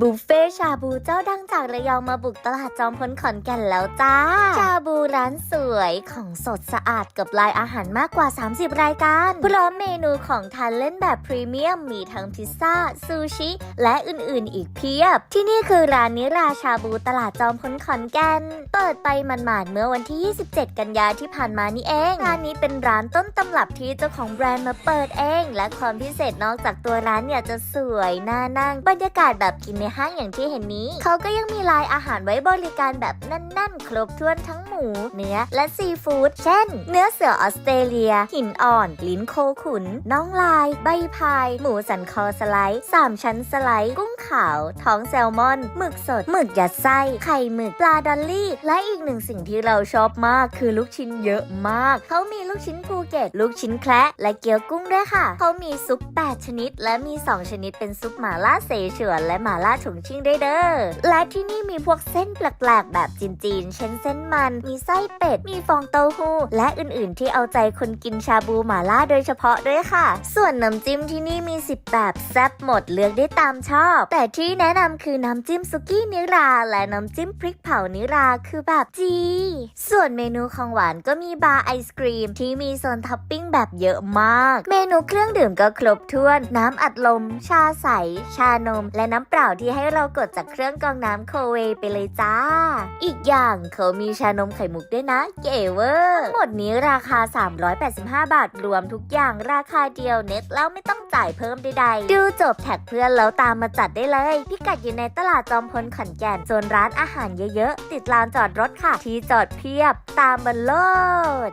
บุฟเฟ่ชาบูเจ้าดังจากระยองมาบุกตลาดจอมพลขอนแก่นแล้วจ้า ชาบูร้านสวยของสดสะอาดกับลายอาหารมากกว่า 30 รายการพร้อมเมนูของทานเล่นแบบพรีเมียมมีทั้งพิซซ่า ซูชิ และอื่นๆ อีกเพียบ ที่นี่คือร้านนิราชาบูตลาดจอมพลขอนแก่นเปิดไปหมาดๆเมื่อวันที่ 27 กันยาที่ผ่านมานี่เองร้านนี้เป็นร้านต้นตำรับที่เจ้าของแบรนด์มาเปิดเอง และความพิเศษนอกจากตัวร้านเนี่ยจะสวยน่านั่งบรรยากาศแบบกินในห้างอย่างที่เห็นนี้ เขาก็ยังมีลายอาหารไว้บริการแบบแน่น ๆ ครบถ้วนทั้งหมู เนื้อและซีฟู้ดเช่น เนื้อเสือออสเตรเลีย หินอ่อน ลิ้นโคขุน น้องลาย ใบพาย หมูสันคอสไลด์สามชั้นสไลด์กุ้ง ขาว ท้องแซลมอน หมึกสด หมึกยัดไส้ ไข่หมึก ปลาดอลลี่ และอีกหนึ่งสิ่งที่เราชอบมากคือลูกชิ้นเยอะมาก เขามีลูกชิ้นภูเก็ต ลูกชิ้นแคระและเกี๊ยวกุ้งด้วยค่ะ เขามีซุป 8 ชนิด และมี 2 ชนิดเป็นซุปหมาล่าเสฉวน และหมาล่าฉงชิ่งได้เด้อ และที่นี่มีพวกเส้นแปลกๆแบบจีนๆ เช่นเส้นมัน มีไส้เป็ด มีฟองเต้าหู้ และอื่นๆ ที่เอาใจคนกินชาบูหมาล่าโดยเฉพาะด้วยค่ะ ส่วนน้ำจิ้มที่นี่มี 10 แบบแซ่บหมดเลือกได้ตามชอบแต่ที่แนะนำคือน้ำจิ้มซุกี้นิรา และน้ำจิ้มพริกเผานิราคือแบบจี ส่วนเมนูของหวานก็มีบาร์ไอศกรีมที่มีโซนท็อปปิ้งแบบเยอะมาก เมนูเครื่องดื่มก็ครบถ้วน น้ำอัดลม ชาใส ชานม และน้ำเปล่าที่ให้เรากดจากเครื่องกรองน้ำโคเวไปเลยจ้า อีกอย่างเขามีชานมไข่มุกด้วยนะ เก๋เวอร์ ทั้งหมดนี้ราคา 385 บาทรวมทุกอย่างราคาเดียวเน็ตแล้วไม่ต้อง จ่ายเพิ่มใดๆ ดูจบแท็กเพื่อนแล้วตามมาจัดได้เลย พิกัดอยู่ในตลาดจอมพลขอนแก่นโซนร้านอาหารเยอะๆ ติดลานจอดรถค่ะ ที่จอดเพียบ ตามบันโลด